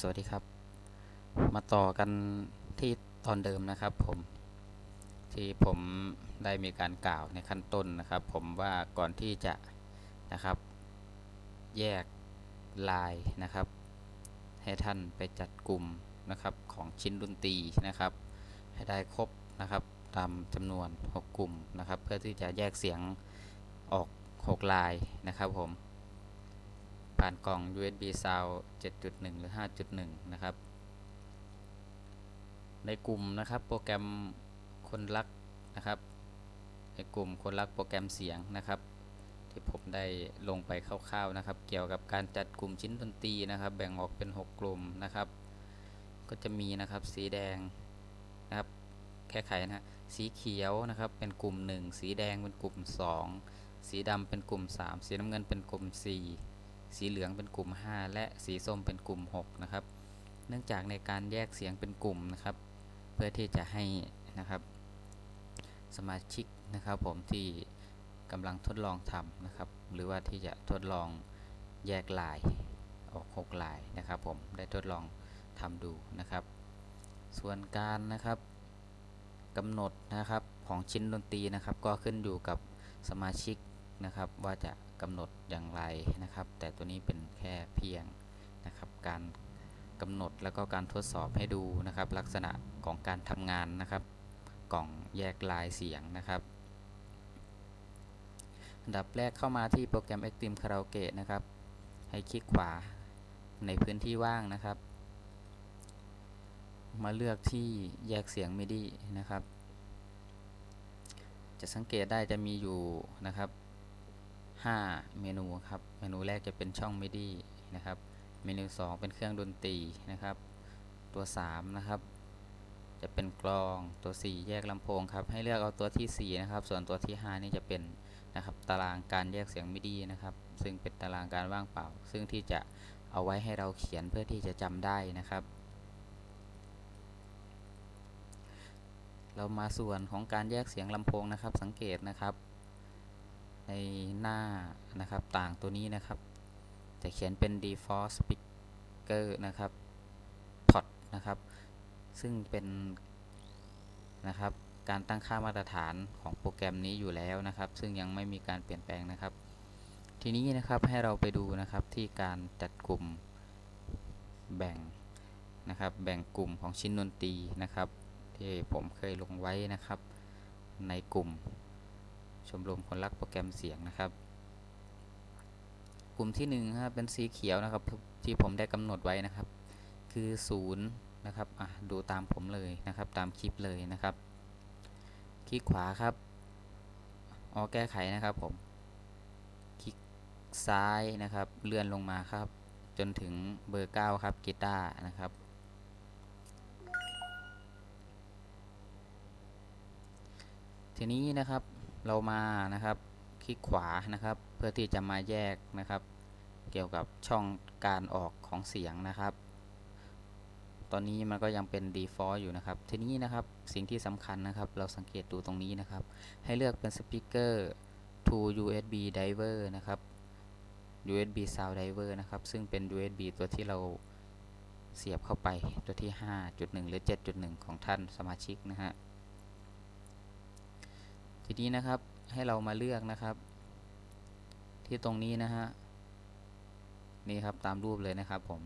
สวัสดีครับ มาต่อกันที่ตอนเดิมนะครับผมที่ผมได้มีการกล่าวในขั้นต้นนะครับ ผมว่าก่อนที่จะนะครับ แยกลายนะครับ ให้ท่านไปจัดกลุ่มนะครับของชิ้นดนตรีนะครับ ให้ได้ครบนะครับตามจำนวน 6 กลุ่มนะครับ เพื่อที่จะแยกเสียงออก 6 ลายนะครับผม ผ่านกล่อง USB Sound 7.1 หรือ 5.1 นะครับ ในกลุ่มนะครับโปรแกรมคนรักนะครับ ในกลุ่มคนรักโปรแกรมเสียงนะครับ ที่ผมได้ลงไปคร่าวๆนะครับ เกี่ยวกับการจัดกลุ่มชิ้นดนตรีนะครับ แบ่งออกเป็น 6 กลุ่มนะครับ ก็จะมีนะครับสีแดงนะครับแค่ไขนะสีเขียวนะครับเป็นกลุ่ม 1 สีแดงเป็นกลุ่ม 2 สีดำเป็นกลุ่ม 3 สีน้ำเงินเป็นกลุ่ม 4 สีเหลืองเป็นกลุ่ม 5 และสีส้มเป็นกลุ่ม 6 นะครับ เนื่องจากในการแยกเสียงเป็นกลุ่มนะครับ เพื่อที่จะให้นะครับ สมาชิกนะครับผมที่กำลังทดลองทำนะครับ หรือว่าที่จะทดลองแยกลายออก 6 ลายนะครับ ผมได้ทดลองทำดูนะครับ ส่วนการนะครับกำหนดนะครับของชิ้นดนตรีนะครับ ก็ขึ้นอยู่กับสมาชิก นะครับว่าจะกำหนดอย่างไรนะครับ แต่ตัวนี้เป็นแค่เพียงนะครับการกำหนดแล้วก็การทดสอบให้ดูนะครับ ลักษณะของการทำงานนะครับ กล่องแยกลายเสียงนะครับอันดับแรกเข้ามาที่โปรแกรม Extreme Karaoke นะครับ ให้คลิกขวาในพื้นที่ว่างนะครับ มาเลือกที่แยกเสียง MIDI นะครับ จะสังเกตได้จะมีอยู่นะครับ 5 เมนูครับ เมนูแรกจะเป็นช่อง MIDI นะครับ เมนู 2 เป็นเครื่องดนตรีนะครับ ตัว 3 นะครับ จะเป็นกลอง ตัว 4 แยกลำโพงครับ ให้เลือกเอาตัวที่ 4 นะครับ ส่วนตัวที่ 5 นี่จะเป็นนะครับ ตารางการแยกเสียง MIDI นะครับ ซึ่งเป็นตารางการว่างเปล่า ซึ่งที่จะเอาไว้ให้เราเขียนเพื่อที่จะจำได้นะครับเรามาส่วนของการแยกเสียงลำโพงนะครับ สังเกตนะครับ ในหน้านะครับต่างตัวนี้นะครับ จะเขียนเป็น default speaker นะครับ port นะครับ ซึ่งเป็นนะครับการตั้งค่ามาตรฐานของโปรแกรมนี้อยู่แล้วนะครับ ซึ่งยังไม่มีการเปลี่ยนแปลงนะครับ ทีนี้นะครับให้เราไปดูนะครับที่การจัดกลุ่มแบ่งนะครับ แบ่งกลุ่มของชิ้นดนตรีนะครับ ที่ผมเคยลงไว้นะครับ ในกลุ่ม ชมรมคนรักโปรแกรมเสียงนะครับ กลุ่มที่1นงครับเป็นสีเขียวนะครับที่ผมได้กำหนดไว้นะครับ คือ0นะครับอะดูตามผมเลยนะครับ ตามคลิปเลยนะครับ คลิกขวาครับออแก้ไขนะครับผม คลิกซ้ายนะครับ เลื่อนลงมาครับ จนถึงเบอร์ 9 ครับกีตาร์นะครับทีนี้นะครับ เรามานะครับคลิกขวานะครับ เพื่อที่จะมาแยกนะครับ เกี่ยวกับช่องการออกของเสียงนะครับ ตอนนี้มันก็ยังเป็น default อยู่นะครับ ทีนี้นะครับสิ่งที่สำคัญนะครับ เราสังเกตดูตรงนี้นะครับ ให้เลือกเป็น speaker to USB driver นะครับ USB sound driver นะครับ ซึ่งเป็น USB ตัวที่เราเสียบเข้าไปตัวที่ 5.1 หรือ 7.1 ของท่านสมาชิกนะฮะ ทีนี้นะครับให้เรามาเลือกนะครับ ที่ตรงนี้นะฮะนี่ครับตามรูปเลยนะครับผม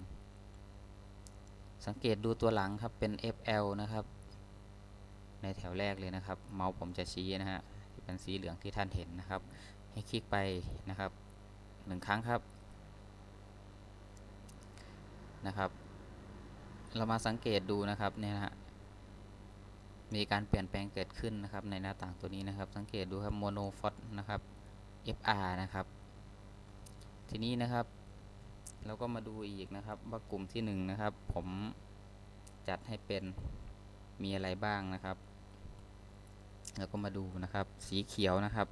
สังเกตดูตัวหลังครับเป็น FL นะครับ ในแถวแรกเลยนะครับ เมาส์ผมจะชี้นะฮะเป็นสีเหลืองที่ท่านเห็นนะครับ ให้คลิกไปนะครับหนึ่งครั้งครับนะครับ เรามาสังเกตดูนะครับเนี่ยนะฮะ มีการเปลี่ยนแปลงเกิดขึ้นนะครับในหน้าต่างตัวนี้นะครับ สังเกตดูครับโมโนฟอสนะครับ FR นะครับ ทีนี้นะครับ เราก็มาดูอีกนะครับ ว่ากลุ่มที่1นนะครับ ผมจัดให้เป็นมีอะไรบ้างนะครับ แล้วก็มาดูนะครับ สีเขียวนะครับ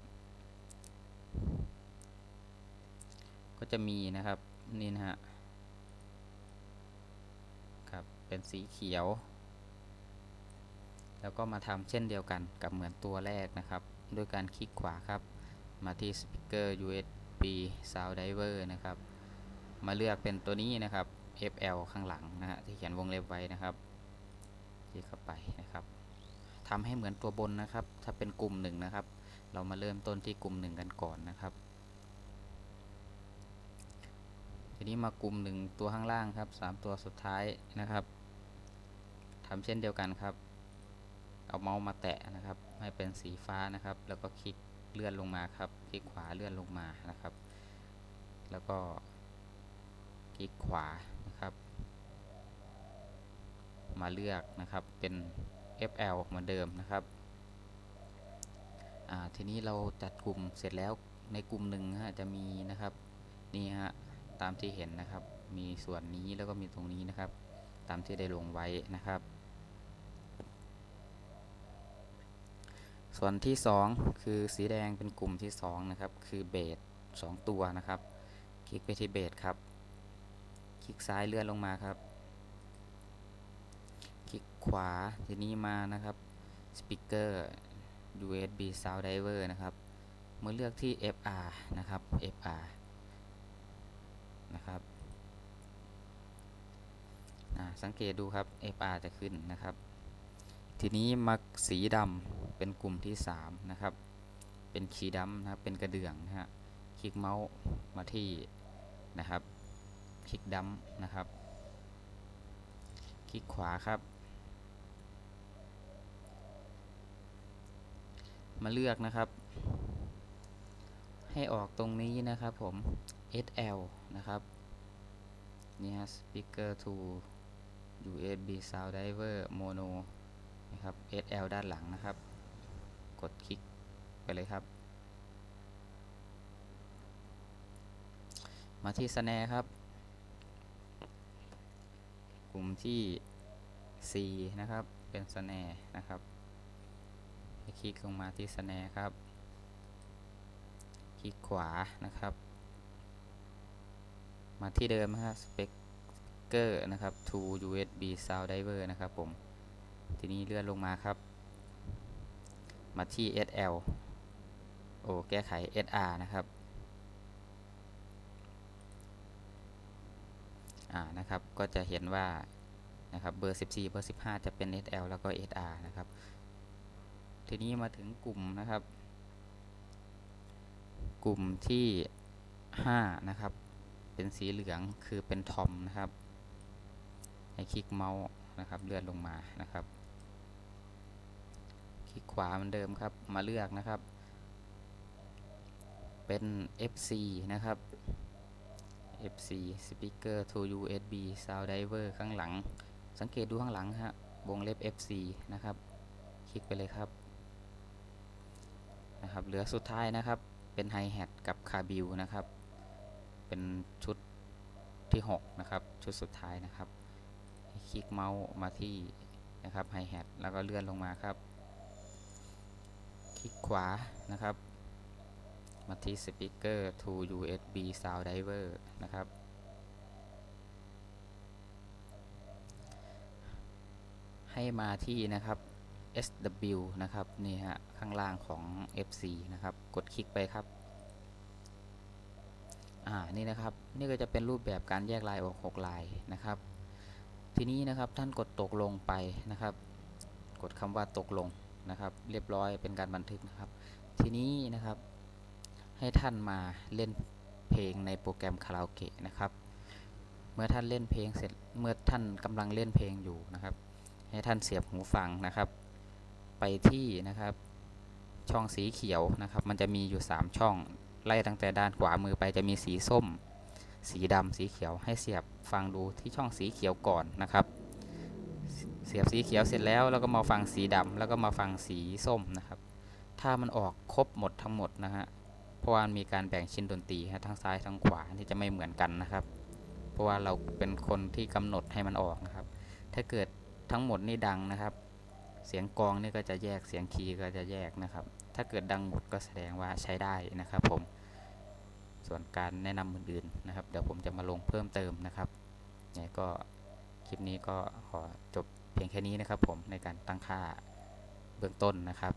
ก็จะมีนะครับนี่นะฮะครับเป็นสีเขียว แล้วก็มาทำเช่นเดียวกันกับเหมือนตัวแรกนะครับ ด้วยการคลิกขวาครับ มาที่ Speaker USB Sound Driver นะครับ มาเลือกเป็นตัวนี้นะครับ FL ข้างหลังนะฮะที่เขียนวงเล็บไว้นะครับคลิกเข้าไปนะครับทำให้เหมือนตัวบนนะครับ ถ้าเป็นกลุ่มหนึ่งนะครับ เรามาเริ่มต้นที่กลุ่มหนึ่งกันก่อนนะครับ ทีนี้มากลุ่มหนึ่งตัวข้างล่างครับสามตัวสุดท้ายนะครับทำเช่นเดียวกันครับ เอาเมาส์มาแตะนะครับ ให้เป็นสีฟ้านะครับ แล้วก็คลิกเลื่อนลงมาครับคลิกขวาเลื่อนลงมานะครับ แล้วก็คลิกขวานะครับ มาเลือกนะครับเป็น FL เหมือนเดิมนะครับอ่าทีนี้เราจัดกลุ่มเสร็จแล้วในกลุ่มหนึ่งฮะจะมีนะครับนี่ฮะตามที่เห็นนะครับ มีส่วนนี้แล้วก็มีตรงนี้นะครับ ตามที่ได้ลงไว้นะครับ ส่วนที่ 2 คือสีแดงเป็นกลุ่มที่ 2 นะครับ คือเบส2ตัวนะครับ คลิกไปที่เบสครับ คลิกซ้ายเลื่อนลงมาครับ คลิกขวาทีนี้มานะครับสปีกเกอร์ USB Sound Driver นะครับ เมื่อเลือกที่ FR นะครับ FR นะครับสังเกตดูครับ FR จะขึ้นนะครับ ทีนี้มาสีดำเป็นกลุ่มที่ 3 นะครับ เป็นขีดำนะครับ เป็นกระเดื่องนะฮะ คลิกเมาส์มาที่นะครับ คลิกดำนะครับ คลิกขวาครับ มาเลือกนะครับ ให้ออกตรงนี้นะครับผม SL นะครับ นี่ฮะ speaker to USB sound driver mono นะครับ SL ด้านหลังนะครับ กดคลิกไปเลยครับ มาที่ snare ครับ กลุ่มที่ C นะครับ เป็น snare นะครับคลิกลงมาที่ snare ครับ คลิกขวานะครับ มาที่เดิมนะครับ speaker นะครับ to USB sound driver นะครับผม ทีนี้เลื่อนลงมาครับ มาที่ SL โอ้แก้ไข SR นะครับอ่านะครับก็จะเห็นว่านะครับเบอร์ 14 เบอร์ 15 จะเป็น SL แล้วก็ SR นะครับ ทีนี้มาถึงกลุ่มนะครับ กลุ่มที่ 5 นะครับ เป็นสีเหลืองคือเป็นทอมนะครับ ให้คลิกเมาส์นะครับเลื่อนลงมานะครับ ลิกขวาเหมือนเดิมครับ มาเลือกนะครับ เป็น FC นะครับ FC speaker to USB sound driver ข้างหลัง สังเกตดูข้างหลังฮะวงเล็บ FC นะครับ คลิกไปเลยครับนะครับ เหลือสุดท้ายนะครับ เป็น hi hat กับ cabil นะครับ เป็นชุดที่ 6 นะครับ ชุดสุดท้ายนะครับ คลิกเมาส์มาที่นะครับ hi hat แล้วก็เลื่อนลงมาครับ คลิกขวานะครับ มาที่ speaker to USB sound driver นะครับ ให้มาที่นะครับ SW นะครับ นี่ฮะ ข้างล่างของ FC นะครับ กดคลิกไปครับ อ่า นี่นะครับ นี่ก็จะเป็นรูปแบบการแยกลายออก 6 ลายนะครับ ทีนี้นะครับท่านกดตกลงไปนะครับ กดคำว่าตกลง นะครับ เรียบร้อยเป็นการบันทึกนะครับ ทีนี้นะครับ ให้ท่านมาเล่นเพลงในโปรแกรมคาราโอเกะนะครับ เมื่อท่านเล่นเพลงเสร็จเมื่อท่านกำลังเล่นเพลงอยู่นะครับ ให้ท่านเสียบหูฟังนะครับ ไปที่นะครับ ช่องสีเขียวนะครับ มันจะมีอยู่ 3 ช่องไล่ตั้งแต่ด้านขวามือไปจะมีสีส้ม สีดำสีเขียวให้เสียบฟังดูที่ช่องสีเขียวก่อนนะครับ เสียบสีเขียวเสร็จแล้วแล้วก็มาฟังสีดำแล้วก็มาฟังสีส้มนะครับ ถ้ามันออกครบหมดทั้งหมดนะฮะเพราะว่ามีการแบ่งชิ้นดนตรีฮะทั้งซ้ายทั้งขวาที่จะไม่เหมือนกันนะครับ เพราะว่าเราเป็นคนที่กำหนดให้มันออกนะครับ ถ้าเกิดทั้งหมดนี่ดังนะครับ เสียงกองนี่ก็จะแยกเสียงคีย์ก็จะแยกนะครับ ถ้าเกิดดังหมดก็แสดงว่าใช้ได้นะครับ ผม ส่วนการแนะนำอื่นๆนะครับ เดี๋ยวผมจะมาลงเพิ่มเติมนะครับเนี่ยก็คลิปนี้ก็ขอจบ พียงแค่นี้นะครับผมในการตั้งค่าเบื้องต้นนะครับ